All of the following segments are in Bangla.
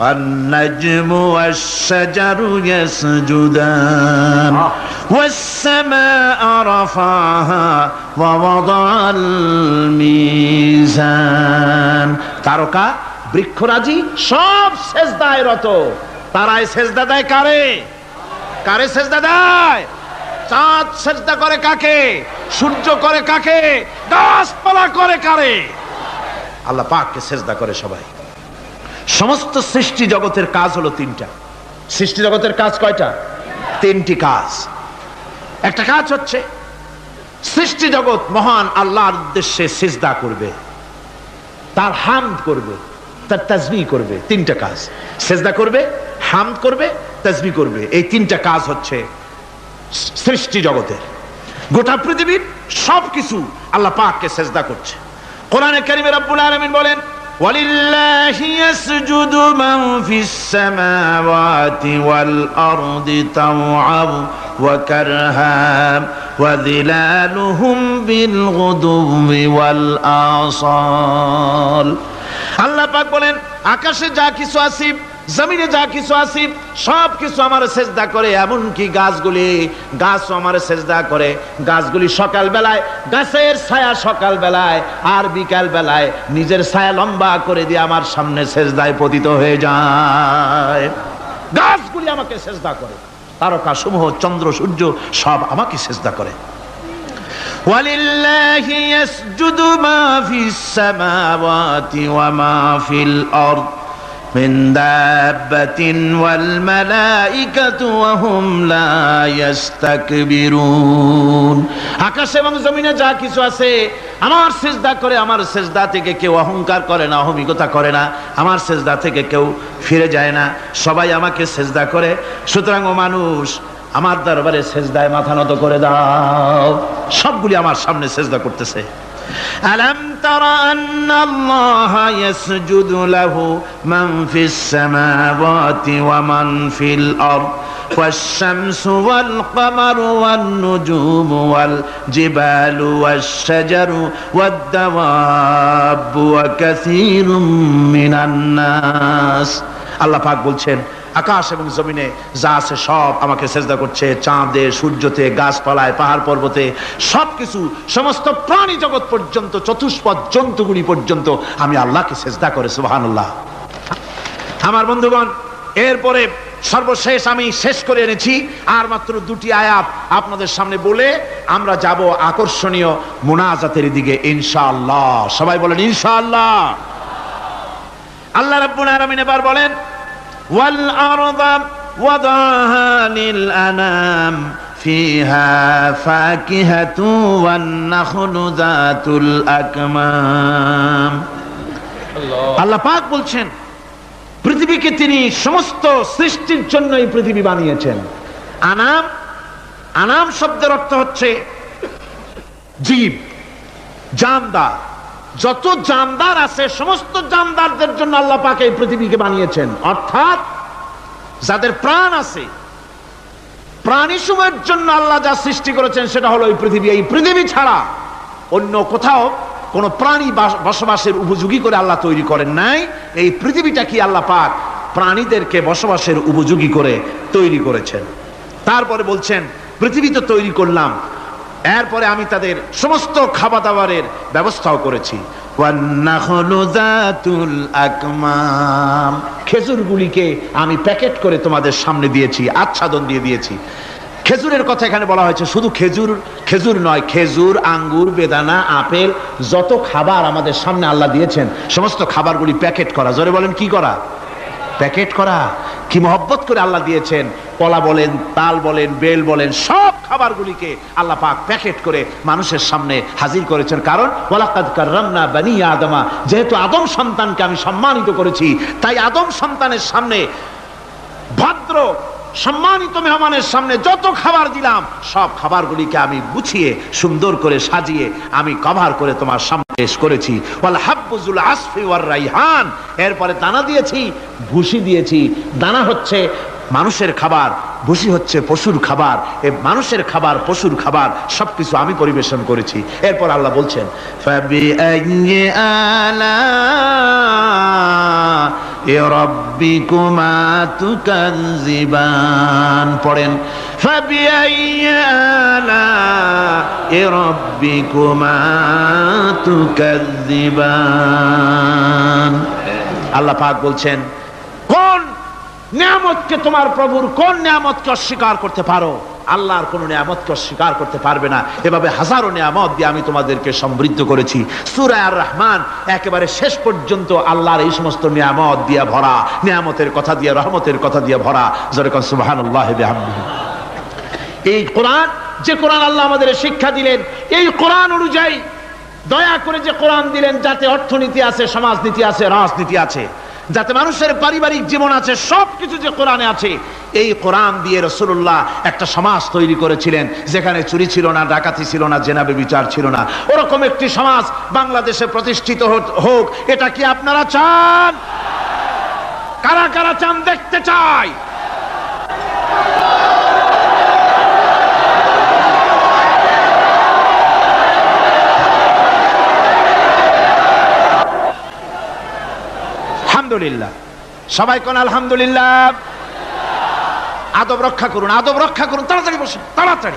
والنجم والشجر يسجدان والسماء رفعها ووضع الميزان তারকা বৃক্ষরাজি সব সেজদায় রত তারাই সেজদা দেয় কারে কারে সেজদা দেয় চাঁদ সেজদা করে কাকে সূর্য করে কাকে গাছপালা করে কারে আল্লাহ পাককে সেজদা করে সবাই সমস্ত সৃষ্টি জগতের কাজ হলো তিনটা। সৃষ্টি জগতের কাজ কয়টা? তিনটি কাজ। একটা কাজ হচ্ছে, সৃষ্টি জগৎ মহান আল্লাহর উদ্দেশ্যে সিজদা করবে, তার হামদ করবে, তার তাজবি করবে, তিনটা কাজ। সেজদা করবে, হামদ করবে, তাজবি করবে। এই তিনটা কাজ হচ্ছে সৃষ্টি জগতের। গোটা পৃথিবীর সবকিছু আল্লাহ পাককে সেজদা করছে। কোরআনে কারিমে আব্বুল আলামিন বলেন ولله يسجد من في السماوات والأرض طوعا وكرها وظلالهم بالغدو والآصال আল্লাহ পাক বলেন আকাশে যা কিছু আসিব জমিনে যা কিছু আসিব সব কিছু আমার সেজদা করে এমনকি গাছগুলি গাছও আমার সেজদা করে গাছগুলি সকাল বেলায় গাছের ছায়া সকাল বেলায় আর বিকাল বেলায় নিজের ছায়া লম্বা করে দিয়ে আমার সামনে সেজদায় পতিত হয়ে যায় গাছগুলি আমাকে সেজদা করে তারকা সমূহ চন্দ্র সূর্য সব আমাকে সেজদা করে ولله يسجد ما في السماوات وما في الأرض من دابة والملائكة وهم لا يستكبرون আকাশ এবং জমিনে যা কিছু আছে আমার সেজদা করে আমার সেজদা থেকে কেউ অহংকার করে না অহমিকতা করে না আমার সেজদা থেকে কেউ ফিরে যায় না সবাই আমাকে সেজদা করে সুতরাং ও মানুষ আমার দরবারে সেজদায় মাথা নত করে দাও সবগুলি আমার সামনে সেজদা করতেছে ألم تر أن الله يسجد له من في السماوات ومن في الأرض والشمس والقمر والنجوم والجبال والشجر والدواب وكثير من الناس الله পাক বলছেন আকাশ এবং জমিনে যা আছে সব আমাকে সেজদা করছে। চাঁদে, সূর্যতে, গাছপালায়, পাহাড় পর্বতে, সবকিছু সমস্ত প্রাণী জগৎ পর্যন্ত, চতুষ্পদ জন্তুগুলি পর্যন্ত আমি আল্লাহকে সেজদা করে, সুবহানাল্লাহ। আমার বন্ধুগণ, এরপরে সর্বশেষ আমি শেষ করে এনেছি। আর মাত্র দুটি আয়াত আপনাদের সামনে বলে আমরা যাব আকর্ষণীয় মোনাজাতের দিকে, ইনশাআল্লাহ। সবাই বলেন, ইনশাআল্লাহ। আল্লাহ রাব্বুল আলামিন এবার বলেন والأرض وضعها للأنام فيها فاكهة والنخل ذات الأكمام আল্লাহ পাক বলছেন পৃথিবীকে তিনি সমস্ত সৃষ্টির জন্য এই পৃথিবী বানিয়েছেন আনাম আনাম শব্দের অর্থ হচ্ছে জীব জানদার যত জানদার আছে, সমস্ত জানদারদের জন্য আল্লাহ পাক এই পৃথিবীকে বানিয়েছেন। অর্থাৎ যাদের প্রাণ আছে, প্রাণী সময়ের জন্য আল্লাহ যা সৃষ্টি করেছেন সেটা হলো এই পৃথিবী। এই পৃথিবী ছাড়া অন্য কোথাও কোন প্রাণী বসবাসের উপযোগী করে আল্লাহ তৈরি করেন নাই। এই পৃথিবীটা কি আল্লাহ পাক প্রাণীদেরকে বসবাসের উপযোগী করে তৈরি করেছেন? তারপরে বলছেন, পৃথিবী তো তৈরি করলাম এরপরে আমি তাদের সমস্ত খাবার দাবারের ব্যবস্থাও করেছি। খেজুরগুলিকে আমি প্যাকেট করে তোমাদের সামনে দিয়েছি, আচ্ছাদন দিয়ে দিয়েছি। খেজুরের কথা এখানে বলা হয়েছে, শুধু খেজুর খেজুর নয়, খেজুর, আঙ্গুর, বেদানা, আপেল, যত খাবার আমাদের সামনে আল্লাহ দিয়েছেন, সমস্ত খাবারগুলি প্যাকেট করা। জোরে বলেন, কি করা? প্যাকেট করা। কি মহব্বত করে আল্লাহ দিয়েছেন? কলা বলেন, তাল বলেন, বেল বলেন, সব খাবারগুলিকে আল্লাহ পাক প্যাকেট করে মানুষের সামনে হাজির করেছেন। কারণ, ওয়ালাকাদ কাররামনা বানি আদমা, যেহেতু আদম সন্তানকে আমি সম্মানিত করেছি, তাই আদম সন্তানের সামনে, ভদ্র, সম্মানিত মেহমানের সামনে যত খাবার দিলাম, সব খাবারগুলিকে আমি গুছিয়ে, সুন্দর করে সাজিয়ে, আমি কভার করে তোমার সামনে পেশ করেছি। ওয়াল হাব্বুজুল আসফি ওয়ার রাইহান। এরপরে দানা দিয়েছি ভুসি দিয়েছি। দানা হচ্ছে মানুষের খাবার, বসি হচ্ছে পশুর খাবার, এ মানুষের খাবার, পশুর খাবার সব কিছু আমি পরিবেশন করেছি। এরপর আল্লাহ বলছেন পড়েন আল্লাহ পাক বলছেন নিয়ামতকে তোমার প্রভুর কোন নিয়ামতকে অস্বীকার করতে পারো? আল্লাহর কোন নিয়ামতকে অস্বীকার করতে পারবে না। এভাবে হাজারো নিয়ামত দিয়ে আমি তোমাদেরকে সমৃদ্ধ করেছি। সূরা আর রহমান একেবারে শেষ পর্যন্ত আল্লাহর এই সমস্ত নিয়ামত দিয়ে ভরা। নিয়ামতের কথা দিয়ে, রহমতের কথা দিয়ে ভরা। যেরকম সুবহানাল্লাহি বিহামদিহি। এই কোরআন, যে কোরআন আল্লাহ আমাদের শিক্ষা দিলেন, এই কোরআন অনুযায়ী দয়া করে যে কোরআন দিলেন, যাতে অর্থনীতি আছে, সমাজনীতি আছে, রাজনীতি আছে যাতে মানুষের পারিবারিক জীবন আছে, সবকিছু যে কোরআনে আছে, এই কোরআন দিয়ে রসুল্লাহ একটা সমাজ তৈরি করেছিলেন, যেখানে চুরি ছিল না, ডাকাতি ছিল না জেনাবে বিচার ছিল না। ওরকম একটি সমাজ বাংলাদেশে প্রতিষ্ঠিত হোক, এটা কি আপনারা চান? কারা কারা চান দেখতে চাই। আলহামদুলিল্লাহ। সবাই কোন আলহামদুলিল্লাহ? আদব রক্ষা করুন, আদব রক্ষা করুন, তাড়াতাড়ি বসুন, তাড়াতাড়ি।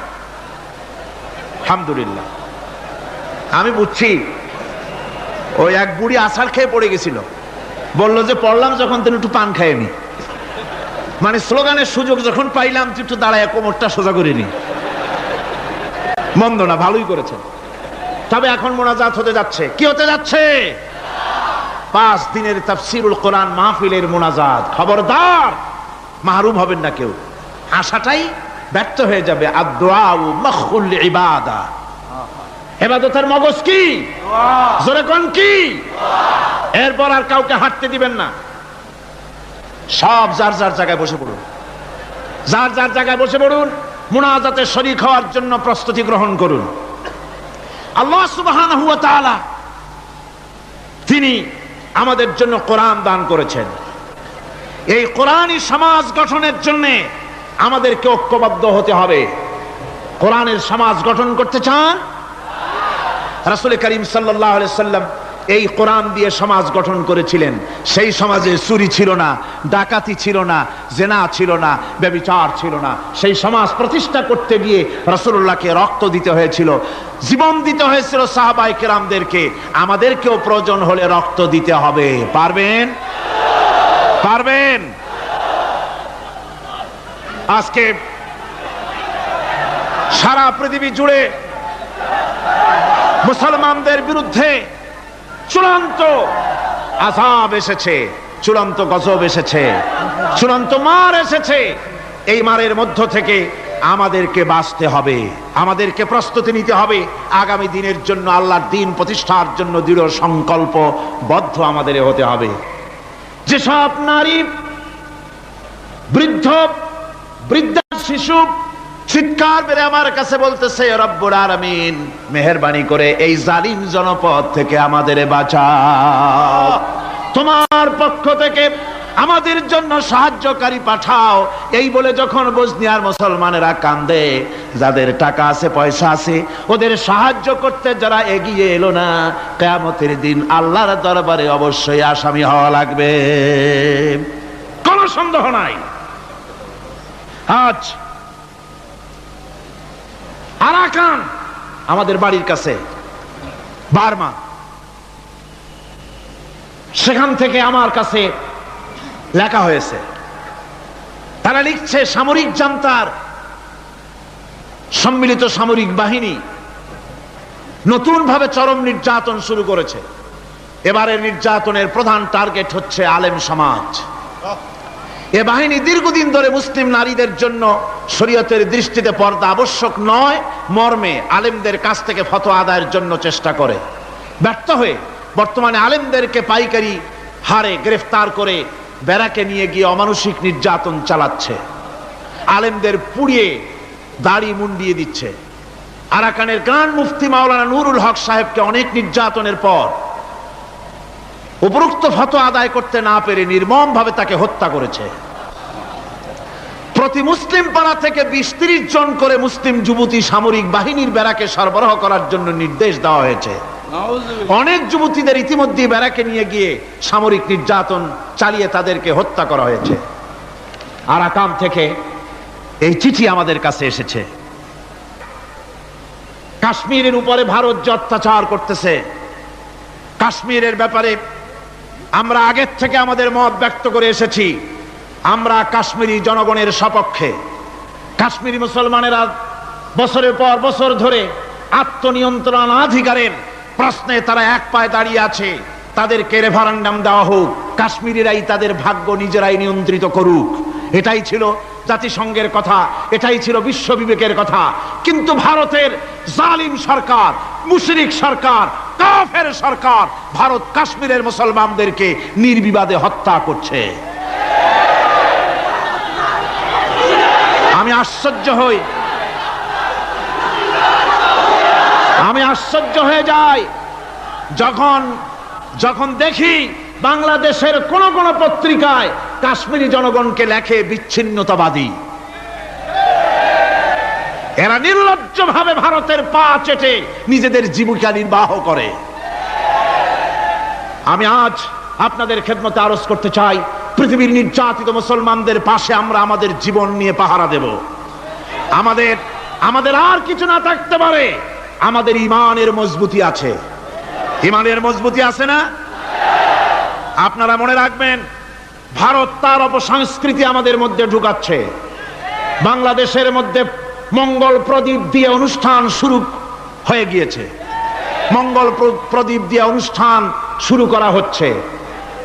আলহামদুলিল্লাহ। আমি বুঝছি, ওই এক বুড়ি আষাঢ় খেয়ে পড়ে গেছিল। বলল যে, পড়লাম যখন, তিনি একটু পান খায়নি মানে স্লোগানের সুযোগ যখন পাইলাম একটু দাঁড়ায়, কোমরটা সোজা করে নি। মন্দ না, ভালোই করেছেন। তবে এখন মোনাজাত হতে যাচ্ছে। কি হতে যাচ্ছে? পাঁচ দিনের তাফসিরুল কোরআন মাহফিলের মোনাজাত। খবরদার! মাহরুম হবেন না কেউ। আশাটাই ব্যর্থ হয়ে যাবে। ইবাদা এবাদতের মগজ কি? কি? এরপর আর কাউকে হাঁটতে দিবেন না। সব যার যার জায়গায় বসে পড়ুন। যার যার জায়গায় বসে পড়ুন, মুনাজাতে শরীক হওয়ার জন্য প্রস্তুতি গ্রহণ করুন। আল্লাহ তাআলা তিনি আমাদের জন্য কোরআন দান করেছেন। এই কোরআনই সমাজ গঠনের জন্য আমাদেরকে ঐক্যবদ্ধ হতে হবে। কোরআনের সমাজ গঠন করতে চান? রাসুল করিম সাল্লাহ সাল্লাম এই কোরআন দিয়ে সমাজ গঠন করেছিলেন। সেই সমাজে চুরি ছিল না, ডাকাতি ছিল না, জেনা ছিল না, ব্যবিচার ছিল না। সেই সমাজ প্রতিষ্ঠা করতে গিয়ে রসুল্লাহকে রক্ত দিতে হয়েছিল, জীবন দিতে হয়েছিল সাহাবাই কেরামদেরকে। আমাদেরকেও প্রয়োজন হলে রক্ত দিতে হবে। পারবেন? পারবেন? আজকে সারা পৃথিবী জুড়ে মুসলমানদের বিরুদ্ধে চূড়ান্ত আজাব এসেছে, চূড়ান্ত গজব এসেছে, চূড়ান্ত মার এসেছে। এই মারের মধ্য থেকে আমাদেরকে বাঁচতে হবে, আমাদেরকে প্রস্তুতি নিতে হবে। আগামী দিনের জন্য আল্লাহর দিন প্রতিষ্ঠার জন্য দৃঢ় সংকল্প বদ্ধ আমাদের হতে হবে। যেসব নারী, বৃদ্ধ বৃদ্ধা শিশু চিৎকার বেড়ে আমার কাছে বলতেছে রব্বুর আলামিন, মেহেরবানি করে এই জালিম জনপদ থেকে আমাদের বাঁচা তোমার পক্ষ থেকে আমাদের জন্য সাহায্যকারী পাঠাও। এই বলে যখন বসনিয়ার মুসলমানেরা কান্দে, যাদের টাকা আছে, পয়সা আছে, ওদের সাহায্য করতে যারা এগিয়ে এলো না, কেয়ামতের দিন আল্লাহর দরবারে অবশ্যই আসামি হওয়া লাগবে। কোনো সন্দেহ নাই। আজ আরাকান আমাদের বাড়ির কাছে, বার্মা। সেখান থেকে আমার কাছে লেখা হয়েছে। তারা লিখছে, সামরিক জান্তার সম্মিলিত সামরিক বাহিনী নতুন ভাবে চরম নির্যাতন শুরু করেছে। এবারের নির্যাতনের প্রধান টার্গেট হচ্ছে আলেম সমাজ। এ বাহিনী দীর্ঘদিন ধরে মুসলিম নারীদের জন্য শরীয়তের দৃষ্টিতে পর্দা আবশ্যক নয়, মর্মে আলেমদের কাছ থেকে ফতো আদায়ের জন্য চেষ্টা করে। ব্যর্থ হয়ে বর্তমানে আলেমদেরকে পাইকারি হারে গ্রেফতার করে ব্যারাকে নিয়ে গিয়ে অমানসিক নির্যাতন চালাচ্ছে। আলেমদের পুড়িয়ে দাড়ি মুন্ডিয়ে দিচ্ছে। আরাকানের গ্রান্ড মুফতি মাওলানা নুরুল হক সাহেবকে অনেক নির্যাতনের পর উপরোক্ত ফতো আদায় করতে না পেরে নির্মম ভাবে তাকে হত্যা করেছে। প্রতি মুসলিম পাড়া থেকে বিশ তিরিশ জন করে মুসলিম যুবতী সামরিক বাহিনীর ব্যারাকে সরবরাহ করার জন্য নির্দেশ দেওয়া হয়েছে। অনেক যুবতীদের ইতিমধ্যে ব্যারাকে নিয়ে গিয়ে সামরিক নির্যাতন চালিয়ে তাদেরকে হত্যা করা হয়েছে। আরাকাম থেকে এই চিঠি আমাদের কাছে এসেছে। কাশ্মীরের উপরে ভারত যে অত্যাচার করতেছে কাশ্মীরের ব্যাপারে আমরা আগের থেকে আমাদের মত ব্যক্ত করে এসেছি। আমরা কাশ্মীরি জনগণের সপক্ষে। কাশ্মীরি মুসলমানেরা বছরের পর বছর ধরে আত্মনিয়ন্ত্রণ অধিকারের প্রশ্নে তারা এক পায়ে দাঁড়িয়ে আছে। তাদেরকে রেফারেন্ডাম দেওয়া হোক, কাশ্মীরিরাই তাদের ভাগ্য নিজেরাই নিয়ন্ত্রিত করুক। এটাই ছিল জাতিসংঘের কথা, এটাই ছিল বিশ্ব বিবেকের কথা। কিন্তু ভারতের জালিম সরকার, মুশরিক সরকার কাফের সরকার ভারত কাশ্মীরের মুসলমানদেরকে নির্বিবাদে হত্যা করছে। আমি আশ্চর্য হই। আমি আশ্চর্য হয়ে যাই। যখন যখন দেখি বাংলাদেশের কোন কোন পত্রিকায় কাশ্মীরি জনগণকে লেখে বিচ্ছিন্নতাবাদী। এরা নির্লজ্জ ভাবে ভারতের পা চেটে নিজেদের জীবিকা নির্বাহ করে। আমি আজ আপনাদের খেদমতে আরজ করতে চাই, পৃথিবীর নির্যাতিত মুসলমানদের পাশে আমরা আমাদের জীবন নিয়ে পাহারা দেব। আমাদের আমাদের আর কিছু না থাকতে পারে, আমাদের ইমানের মজবুতি আছে। ইমানের মজবুতি আছে না? আপনারা মনে রাখবেন, ভারত তার অপসংস্কৃতি আমাদের মধ্যে ঢুকাচ্ছে। বাংলাদেশের মধ্যে মঙ্গল প্রদীপ দিয়ে অনুষ্ঠান শুরু হয়ে গিয়েছে। মঙ্গল প্রদীপ দিয়ে অনুষ্ঠান শুরু করা হচ্ছে।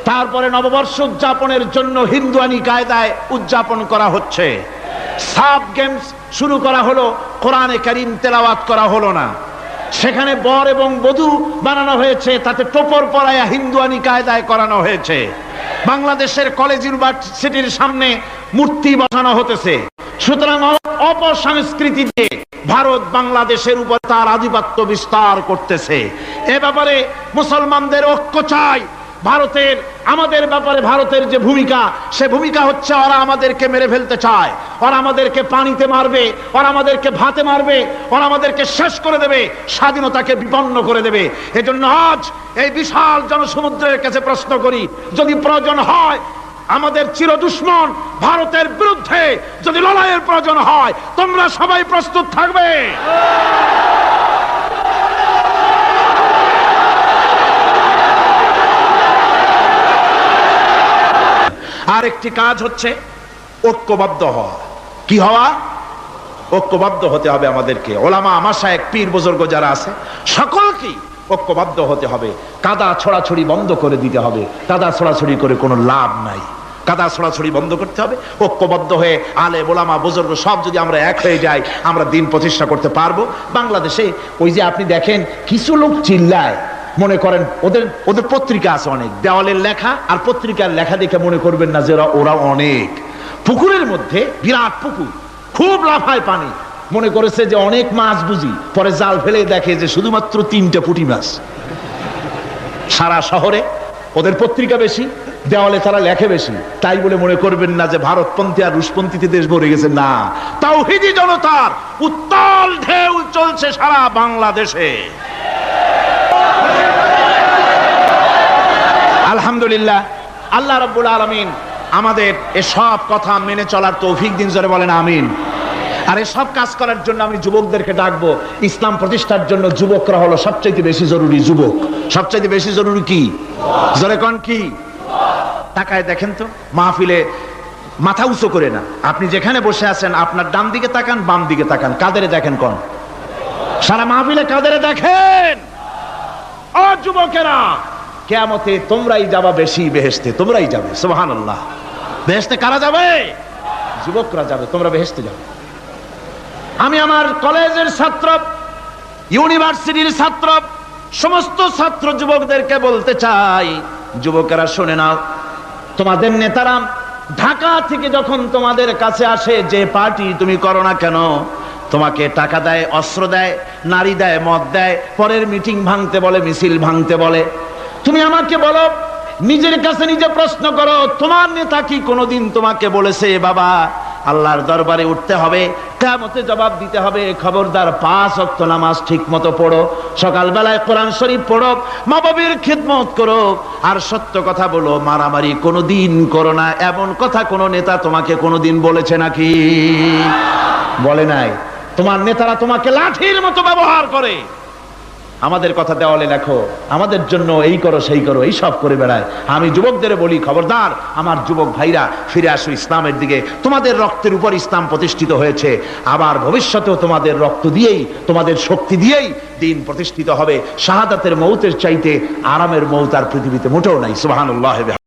তারপরে নববর্ষ উদযাপনের জন্য হিন্দুয়ানি কায়দায় উদযাপন করা হচ্ছে। সাব গেমস শুরু করা হলো, কোরআনে কারিম তেলাওয়াত করা হলো না। সেখানে বর এবং বধূ বানানো হয়েছে, তাতে টোপর পরায়া হিন্দুয়ানি কায়দায় করানো হয়েছে। বাংলাদেশের কলেজ ইউনিভার্সিটির সামনে মূর্তি বসানো হতেছে। সুতরাং অপসংস্কৃতি দিয়ে ভারত বাংলাদেশের উপর তার আধিপত্য বিস্তার করতেছে। এ ব্যাপারে মুসলমানদের ঐক্য চাই। ভারতের, আমাদের ব্যাপারে ভারতের যে ভূমিকা, সে ভূমিকা হচ্ছে ওরা আমাদেরকে মেরে ফেলতে চায়। ওরা আমাদেরকে পানিতে মারবে, ওরা আমাদেরকে ভাতে মারবে, ওরা আমাদেরকে শেষ করে দেবে, স্বাধীনতাকে বিপন্ন করে দেবে। এজন্য আজ এই বিশাল জনসমুদ্রের কাছে প্রশ্ন করি, যদি প্রয়োজন হয় আমাদের চির দুশ্মন ভারতের বিরুদ্ধে যদি লড়াইয়ের প্রয়োজন হয়, তোমরা সবাই প্রস্তুত থাকবে। আর একটি কাজ হচ্ছে ঐক্যবদ্ধ হওয়া। কি হওয়া? ঐক্যবদ্ধ হতে হবে আমাদেরকে। ওলামা এক পীর বুজুর্গ যারা আছে, সকলকেই ঐক্যবদ্ধ হতে হবে। কাদা ছড়াছড়ি বন্ধ করে দিতে হবে। কাদা ছড়াছড়ি করে কোনো লাভ নাই। কাদা ছড়াছড়ি বন্ধ করতে হবে, ঐক্যবদ্ধ হয়ে আলে বোলামা বুজুর্গ সব যদি আমরা এক হয়ে যাই, আমরা দিন প্রতিষ্ঠা করতে পারব। বাংলাদেশে ওই যে আপনি দেখেন, কিছু লোক চিল্লায়। মনে করেন, ওদের ওদের পত্রিকা আছে অনেক, দেওয়ালের লেখা আর পত্রিকার লেখা দেখে মনে করবেন না যে ওরা অনেক। পুকুরের মধ্যে বিরাট পুকুর, খুব লাফায় পানি। মনে করেছে যে অনেক মাছ বুঝি, পরে জাল ফেলে দেখে যে শুধুমাত্র তিনটা পুঁটি মাছ। সারা শহরে ওদের পত্রিকা বেশি দেওয়ালে তারা লেখে বেশি। তাই বলে মনে করবেন না যে ভারতপন্থী আর রুশপন্থীতে দেশ ভরে গেছে। না। তাওহিদি জনতার উত্তাল ঢেউ চলছে সারা বাংলাদেশে। আলহামদুলিল্লাহ, আল্লাহ রাব্বুল আলামিন আমাদের এসব কথা মেনে চলার তৌফিক দিন জোরে বলেন, আমিন। আর এসব কাজ করার জন্য আমি যুবকদেরকে ডাকবো। ইসলাম প্রতিষ্ঠার জন্য যুবকরা হলো সবচাইতে বেশি জরুরি। যুবক, সবচাইতে বেশি জরুরি কি? জোরে কন কি? তাকায় দেখেন তো, মাহফিলে মাথা উঁচু করে না। আপনি যেখানে বসে আছেন, আপনার ডান দিকে তাকান, বাম দিকে তাকান। কাদের দেখেন কোন? সারা মাহফিলে কাদের দেখেন? যুবকেরা, কেয়ামতে তোমরাই যাবা বেশি বেহেস্তে তোমরাই যাবে সুবহান আল্লাহ বেহেস্তে কারা যাবে? যুবকরা যাবে, তোমরা বেহেস্তে যাবে আমি আমার কলেজের ছাত্র, ইউনিভার্সিটির ছাত্র, সমস্ত ছাত্র যুবকদেরকে বলতে চাই, যুবকেরা শুনে নাও। তোমাদের নেতারা ঢাকা থেকে যখন তোমাদের কাছে আসে, যে পার্টি তুমি করো না কেন? তোমাকে টাকা দেয়, অস্ত্র দেয়, নারী দেয়, মদ দেয়, পরের মিটিং ভাঙতে বলে, মিছিল ভাঙতে বলে। তুমি আমাকে বলো, নিজের কাছে নিজে প্রশ্ন করো, তোমার নেতা কি কোনোদিন তোমাকে বলেছে, বাবা আল্লাহর দরবারে উঠতে হবে কেমতে জবাব দিতে হবে খবরদার পাঁচ অক্ত নামাজ ঠিক মতো পড়ো, সকালবেলায় কোরআন শরীফ পড়ো মা বাবির খিদমত করো, আর সত্য কথা বলো, মারামারি কোনো দিন করো না, এমন কথা কোনো নেতা তোমাকে কোনোদিন বলেছে নাকি? বলে নাই। তোমার নেতারা তোমাকে লাঠির মতো ব্যবহার করে। আমাদের কথা দেওয়ালে লেখো, আমাদের জন্য এই করো, সেই করো, এই সব করে বেড়ায়। আমি যুবকদের বলি, খবরদার, আমার যুবক ভাইরা, ফিরে আসো ইসলামের দিকে। তোমাদের রক্তের উপর ইসলাম প্রতিষ্ঠিত হয়েছে। আবার ভবিষ্যতেও তোমাদের রক্ত দিয়েই, তোমাদের শক্তি দিয়েই দিন প্রতিষ্ঠিত হবে। শাহাদাতের মৌতের চাইতে আরামের মৌত আর পৃথিবীতে মোটেও নাই। সুবহানাল্লাহ।